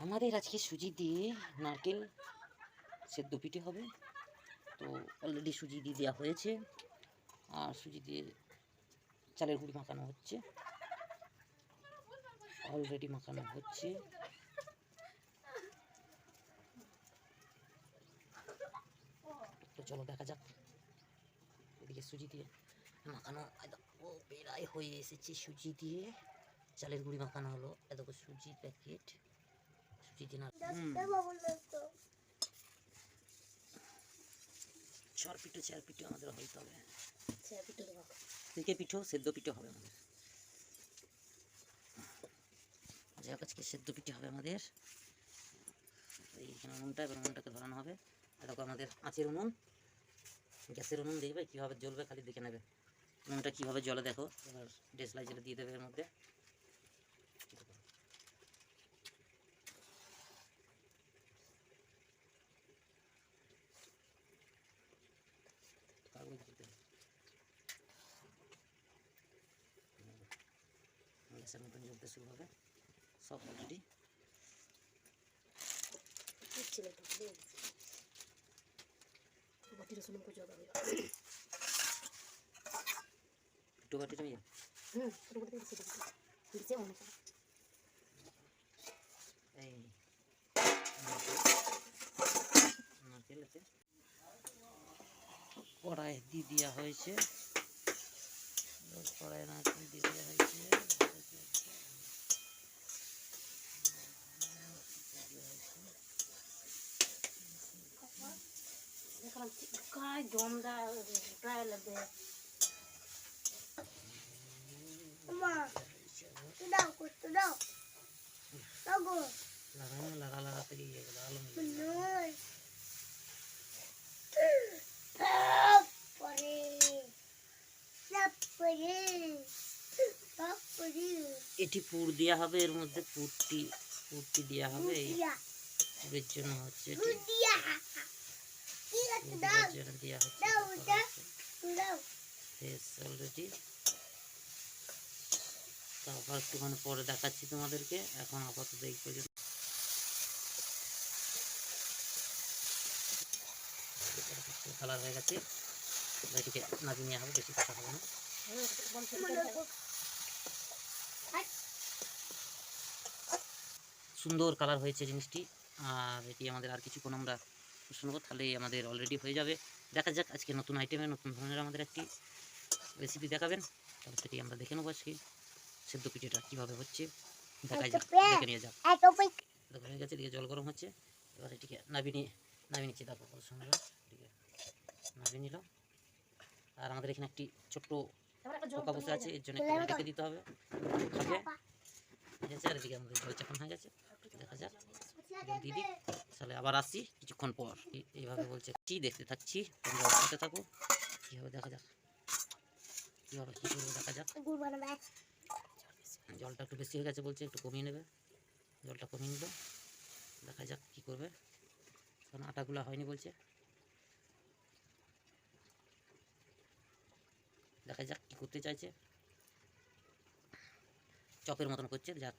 আমাদের আজকে সুজি দিয়ে নারকেল সেদ্ধ পিঠে হবে। তো অলরেডি সুজি দিয়ে দেওয়া হয়েছে। আর সুজি দিয়ে চালের গুঁড়ি মাখানো হচ্ছে। অলরেডি মাখানো হচ্ছে। তো চলো দেখা যাক। এদিকে সুজি দিয়ে মাখানো একদম ও বেড়াই হয়ে এসেছে সুজি দিয়ে। চালের গুঁড়ি মাখানো হলো এত সুজি প্যাকেট। সুজি দিয়ে চার পিঠো চার পিঠো আমাদের হইতে হবে। থেকে পিঠো সেদ্ধ পিঠো হবে আমাদের। আজকে সেদ্ধ পিঠে হবে আমাদের। এইখানে উনুনটা এবার উনুনটাকে ধরানো হবে। আর দেখো আমাদের আঁচের উনুন। গ্যাসের উনুন দেখবে কীভাবে জ্বলবে খালি দেখে নেবে। উনুনটা কীভাবে জলে দেখো? এবার ডেসলাই জলে দিয়ে দেবে এর মধ্যে। মতন শুরু হবে। সব অলরেডি ইয়ে এই নারকেল কড়াই দিয়ে দেওয়া হয়েছে। কড়াই নারকেল দিয়ে দেওয়া হয়েছে। জমদা প্রায় লাগবে লাগানো লাগা লাগাতে গিয়ে গেলো আলো মিলে এটি পুর দেওয়া হবে এর মধ্যে পুরটি পুরটি দেওয়া হবে এই পুরের জন্য হচ্ছে দেওয়া হচ্ছে শেষ তারপর একটুখানি পরে দেখাচ্ছি তোমাদেরকে। এখন আপাতত এই পর্যন্ত কালার হয়ে গেছে। এটিকে নামিয়ে নেওয়া হবে বেশি কথা হবে না। সুন্দর কালার হয়েছে জিনিসটি। আর এটি আমাদের আর কিছু কিছুক্ষণ আমরা প্রশ্ন শুনব তাহলে আমাদের অলরেডি হয়ে যাবে। দেখা যাক আজকে নতুন আইটেমে নতুন ধরনের আমাদের একটি রেসিপি দেখাবেন। তাহলে সেটি আমরা দেখে নেব আজকে। সেদ্ধ পিঠেটা কীভাবে হচ্ছে দেখা যাক দেখে নিয়ে যাক দেখো হয়ে গেছে এদিকে জল গরম হচ্ছে। এবার এটিকে নাবি নিয়ে নাবি নিচ্ছি দেখো কত সুন্দর এদিকে নাবি নিল আর আমাদের এখানে একটি ছোট্ট পোকা বসে আছে এর জন্য একটু রেখে দিতে হবে। খাবে ঠিক আছে? আর এদিকে আমাদের জল চাপান হয়ে গেছে। দেখা যাক। দিই। তাহলে আবার আসছি কিছুক্ষণ পর। এইভাবে বলছে কি দেখতে থাকছি। তোমরা সাথে থাকো। কীভাবে দেখা যাক? কীভাবে কী করব দেখা যাক? জলটা একটু বেশি হয়ে গেছে বলছে একটু কমিয়ে নেবে। জলটা কমিয়ে নিল। দেখা যাক কী করবে। কারণ আটাগুলো হয়নি বলছে। দেখা যাক কী করতে চাইছে। চপের মতন করছে যাক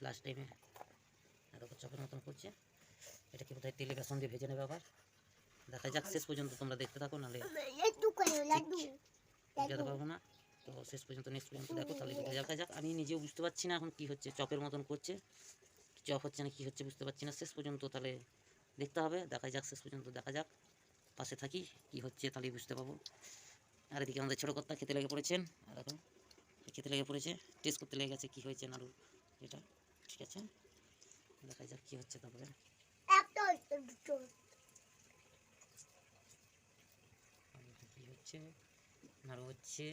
লাস্ট টাইমে দেখো চপের মতন করছে। এটাকে বোধহয় তেলে বেসন দিয়ে ভেজে নেবে আবার। দেখা যাক শেষ পর্যন্ত তোমরা দেখতে থাকো নাহলে বুঝাতে পারব না। তো শেষ পর্যন্ত নেক্সট পর্যন্ত দেখো তাহলে দেখা যাক। যাক আমি নিজেও বুঝতে পারছি না এখন কি হচ্ছে চপের মতন করছে। চপ হচ্ছে না কি হচ্ছে বুঝতে পারছি না। শেষ পর্যন্ত তাহলে দেখতে হবে দেখা যাক শেষ পর্যন্ত দেখা যাক। পাশে থাকি কি হচ্ছে তাহলেই বুঝতে পারব আর এদিকে আমাদের ছোটো কর্তা খেতে লেগে পড়েছেন। আর এখন খেতে লেগে পড়েছে টেস্ট করতে লেগে গেছে কী হয়েছে নাড়ু এটা ঠিক আছে? দেখা যাক কী হচ্ছে তারপরে। কী হচ্ছে? নাড়ু হচ্ছে।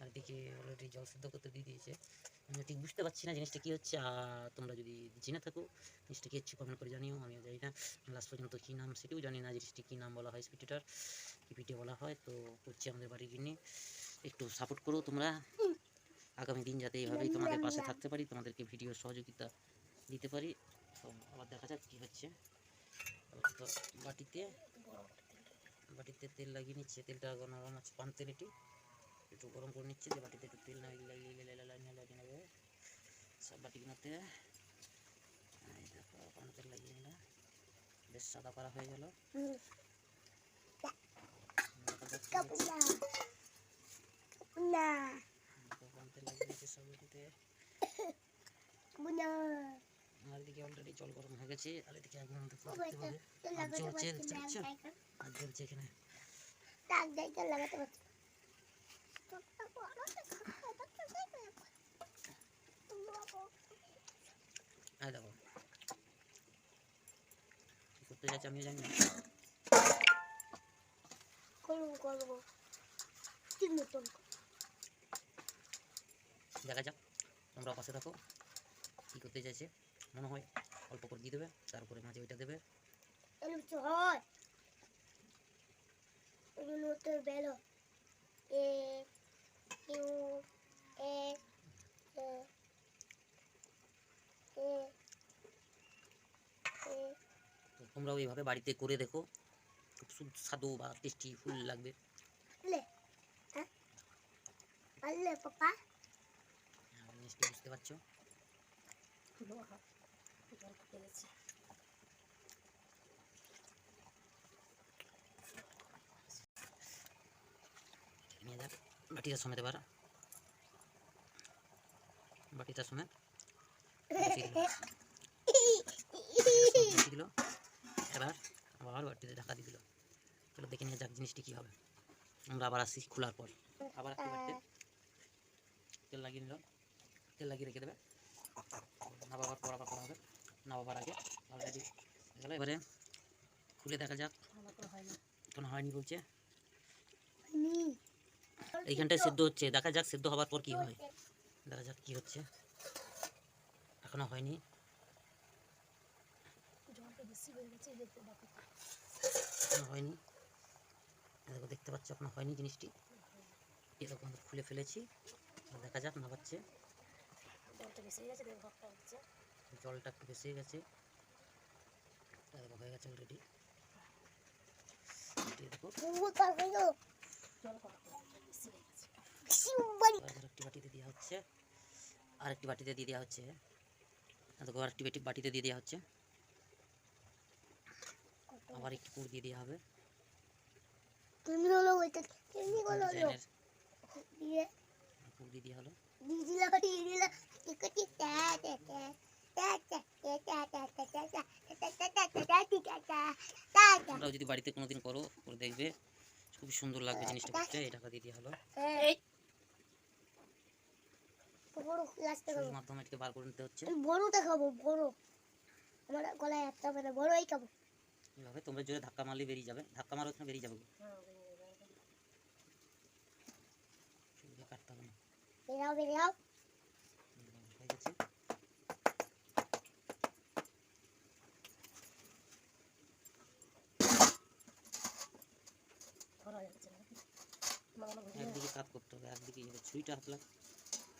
আর এদিকে অলরেডি জল সিদ্ধ করতে দিয়ে দিয়েছে। আমি ঠিক বুঝতে পারছি না জিনিসটা কী হচ্ছে আর তোমরা যদি জেনে থাকো জিনিসটা কী হচ্ছে কমেন্ট করে জানিও আমিও জানি না। লাস্ট পর্যন্ত কী নাম সেটিও জানি না জিনিসটি কী নাম বলা হয় স্পিটিটার কী পিঠে বলা হয় তো করছি আমাদের বাড়ির জন্যে একটু সাপোর্ট করো তোমরা। আগামী দিন যাতে এইভাবেই তোমাদের পাশে থাকতে পারি তোমাদেরকে ভিডিও সহযোগিতা দিতে পারি। তো আবার দেখা যাক কী হচ্ছে। বাটিতে বাটিতে তেল লাগিয়ে নিচ্ছে তেলটা গরম আছে পান তেল এটি itu orang kau nicip dapat itu tutil na lagi lagi lagi lagi lagi sabat ikut nanti ya. Nah itu apa lagi ini lah. Bes sabat parah aja lo kapula kapula apa nah, lagi nanti sabat itu ya kapula hari ini di col. Korang agak sih hari ini kita nanti kau tuh aja aja aja aja aja aja aja aja aja aja aja হ্যাঁ দেখো। করতে যাচ্ছে আমিও জানি না। করব করব। ঠিক মতন দেখা যাক তোমরা পাশে থাকো। কী করতে চাইছে? মনে হয় অল্প করে দিয়ে দেবে তারপরে মাঝে ওইটা দেবে। হয়। বেরো এ তোমরাও এইভাবে বাড়িতে করে দেখো। খুব সুস্বাদু বা টেস্টি ফুল লাগবে। হ্যাঁ, বুঝতে পারছ? ধন্যবাদ বাটিটা সমেত এবার। বাটিটা সমেত। দিল। এবার আবার বাটিতে ঢাকা দিয়ে দিল। চলো দেখে নিয়ে যাক জিনিসটি কী হবে। আমরা আবার আসছি খোলার পর। আবার একটি বাড়িতে তেল লাগিয়ে নিল। তেল লাগিয়ে রেখে দেবে। না বাবার পর আবার করা হবে। না বাবার আগে অলরেডি গেল। এবারে খুলে দেখা যাক। কোনো হয়নি বলছে? এইখানটায় সেদ্ধ হচ্ছে দেখা যাক সেদ্ধ হওয়ার পর কি হয়। দেখা যাক কি হচ্ছে। এখনও হয়নি। হয়ে হয়নি। দেখো দেখতে পাচ্ছ এখনও হয়নি জিনিসটি। এরকম খুলে ফেলেছি। দেখা যাক না পাচ্ছে জলটা একটু বেশি হয়ে গেছে। দেখো হয়ে গেছে অলরেডি দেখো। বাটিতে বাটিতে দিয়ে দেওয়া হচ্ছে বাটিতে দিয়ে দেওয়া হচ্ছে আবার একটি পুর দিয়ে দেওয়া হবে যদি বাড়িতে কোনোদিন করো দেখবে খুব সুন্দর লাগবে জিনিসটা এই টাকা দিয়ে দেওয়া হলো বড় লাস্টে সুইর মাধ্যমে এটাকে বার করে নিতে হচ্ছে? বড়টা খাব বড়। আমার গলায় একটা বড়ই খাব। এইভাবে তোমরা জোরে ধাক্কা মারলে বেরিয়ে যাবে। ধাক্কা মারো ওখানে বেরিয়ে যাবে হ্যাঁ কাটতে হবে না। বেরাও বেরাও হয়ে গেছে। একদিকে কাজ করতে হবে একদিকে ছুরিটা হাত লাগ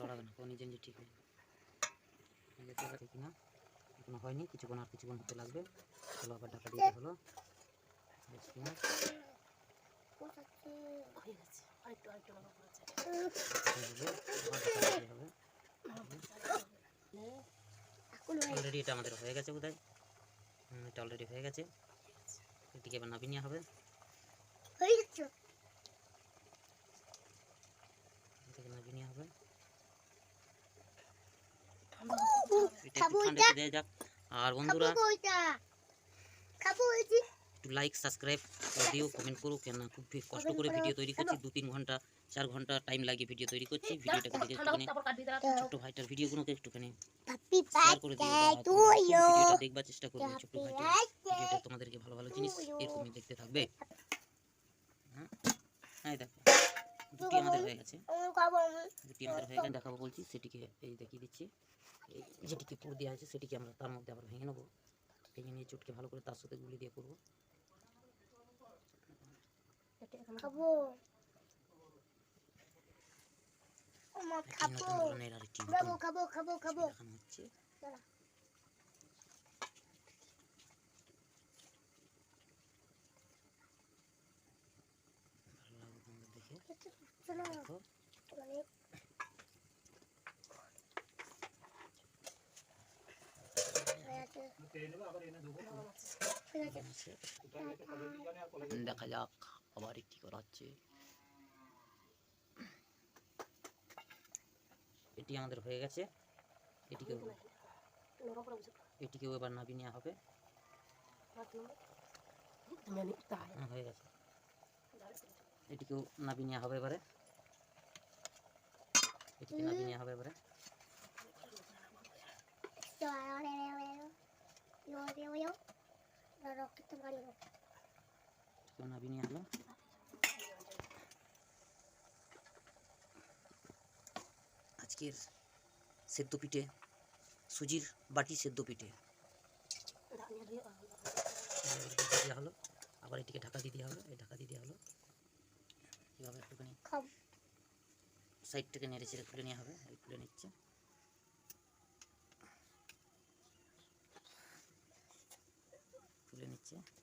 লড়াবে না নিজে নিজে ঠিক হয়ে যাবে। কিনা এখনও হয়নি কিছুক্ষণ আর কিছুক্ষণ হতে লাগবে। চলো আবার ঢাকা দিয়ে হলো। অলরেডি এটা আমাদের হয়ে গেছে বোধ হয় এটা অলরেডি হয়ে গেছে। এটিকে আবার নাবি নেওয়া হবে নাবি নেওয়া হবে। দেওয়া যাক। আর বন্ধুরা একটু লাইক সাবস্ক্রাইব করে দিও কমেন্ট করো কেন খুব কষ্ট করে ভিডিও তৈরি করছি। দু তিন ঘণ্টা চার ঘণ্টা টাইম লাগিয়ে ভিডিও তৈরি করছি। ভিডিওটাকে দেখে একটুখানি ছোট্ট ভাইটার ভিডিওগুলোকে একটুখানি শেয়ার করে দিও ভিডিওটা দেখবার চেষ্টা করবে ছোট্ট হ্যাপি ভাইটার ভিডিওটা তোমাদেরকে ভালো ভালো জিনিস এরকমই দেখতে থাকবে। হ্যাঁ? দেখো দুটি আমাদের হয়ে গেছে। দুটি আমাদের হয়ে গেছে দেখাবো বলছি সেটিকে এই দেখিয়ে দিচ্ছি। যেটিকে পুর দেওয়া আছে সেটিকে আমরা তার মধ্যে আবার ভেঙে নেব। ভেঙে নিয়ে চুটকে ভালো করে তার সাথে গুলি দিয়ে করব। খাব। খাব খাব খাব খাব খাব। খাব খাব খাব খাব খাব খাব খাব। খাব দেখানো হচ্ছে দাঁড়া। ভালো লাগবে তোমাদের দেখে শোনো দেখো অনেক হয়ে আছে। ঠিক আছে কেমন আছে? দেখা যাক আবার কি করা হচ্ছে এটি আমাদের হয়ে গেছে। এটিকে এটিকেও এবার নাবি নেওয়া হবে হয়ে গেছে এটিকেও নাবি নেওয়া হবে এবারে এটিকে নাবি নেওয়া হবে এবারে রক্ত মারিও এটিকেও নাবি নেওয়া হলো আজকের সেদ্ধ পিঠে সুজির বাটি সেদ্ধ পিঠে দেওয়া হলো আবার এটিকে ঢাকা দিয়ে দেওয়া হলো এই ঢাকা দিয়ে দেওয়া হলো। এভাবে একটুখানি খাব সাইড থেকে নেড়ে চেড়ে তুলে নেওয়া হবে এই তুলে নিচ্ছে। আসলো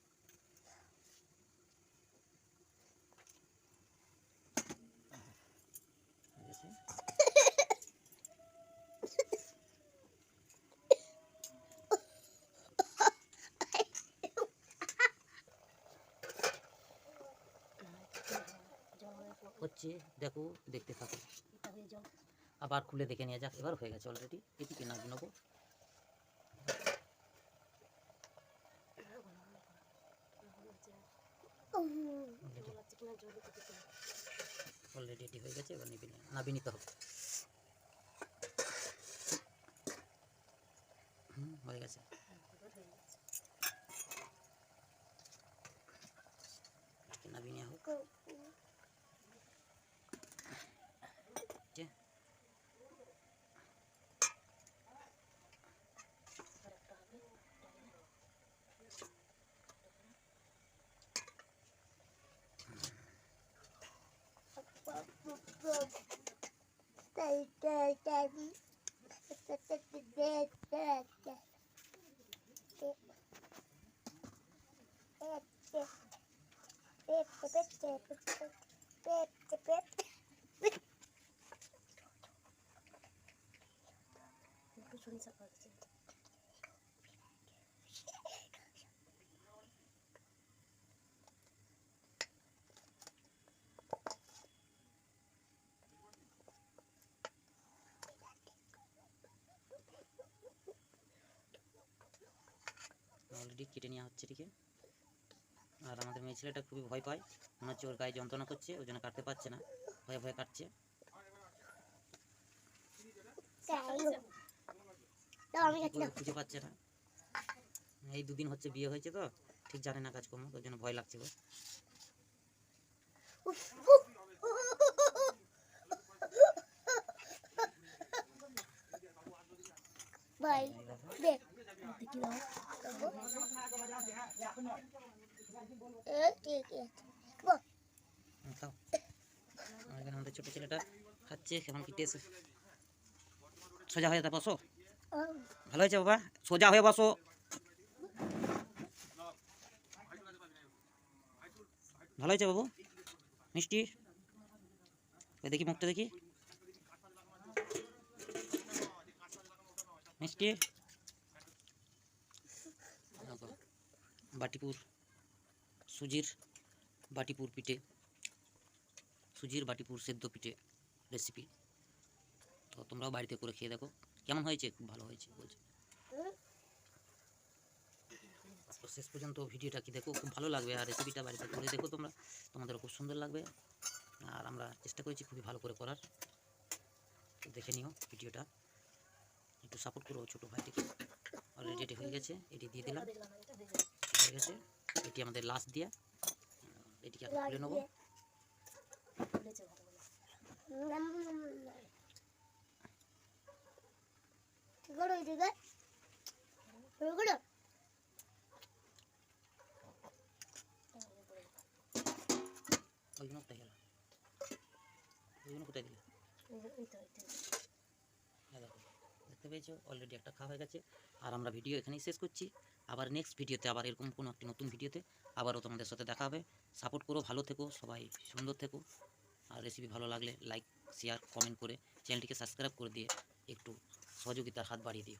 হচ্ছে দেখো দেখতে থাকো। আবার খুলে দেখে নিয়ে যাক এবার হয়ে গেছে অলরেডি এটিকে নাবি নেব অলরেডি লাগছে কিনা জল দিতে দিতে এটি হয়ে গেছে এবার নিবি নাবি নিতে হবে। Çok güzel bir şey. এটিকে আর আমাদের মেয়ে ছেলেটা খুবই ভয় পায়। মনে হচ্ছে ওর গায়ে যন্ত্রণা করছে ওই জন্য কাটতে পারছে না। ভয়ে ভয়ে কাটছে। খুঁজে পাচ্ছে না। এই দুদিন হচ্ছে বিয়ে হয়েছে তো ঠিক জানে না কাজকর্ম ওই জন্য ভয় লাগছে এইভাবে আমাদের ছোটো ছেলেটা খাচ্ছে কেমন কি টেস্ট সোজা হয়ে তা বসো ভালো হয়েছে বাবা সোজা হয়ে বসো ভালো হয়েছে বাবু মিষ্টি দেখি মুখটা দেখি মিষ্টি দেখো, বাটিপুর, সুজির বাটিপুর পিঠে, সুজির বাটিপুর সেদ্ধ পিঠে রেসিপি তো তোমরাও বাড়িতে করে খেয়ে দেখো, কেমন হয়েছে? খুব ভালো হয়েছে বলছে। তো শেষ পর্যন্ত ভিডিওটা কি দেখো, খুব ভালো লাগবে। আর রেসিপিটা বাড়িতে করে দেখো তোমরা। তোমাদেরও খুব সুন্দর লাগবে। আর আমরা চেষ্টা করেছি খুবই ভালো করে করার। দেখে নিও ভিডিওটা। একটু সাপোর্ট করো ছোটো ভাইটিকে। অলরেডি এটি হয়ে গেছে, এটি দিয়ে দিলাম। হয়ে গেছে। এটি আমাদের লাস্ট দিয়ে। এটিকে খুলে নেব। হ্যাঁ, দেখতে পেয়েছ? অলরেডি একটা খাওয়া হয়ে গেছে। আর আমরা ভিডিও এখানেই শেষ করছি। আবার নেক্সট ভিডিওতে আবার এরকম কোনো একটি নতুন ভিডিওতে আবারও তোমাদের সাথে দেখা হবে। সাপোর্ট করো, ভালো থেকো, সবাই সুন্দর থেকো। আর রেসিপি ভালো লাগলে লাইক শেয়ার কমেন্ট করে চ্যানেলটিকে সাবস্ক্রাইব করে দিয়ে একটু সহযোগিতার হাত বাড়িয়ে দিও।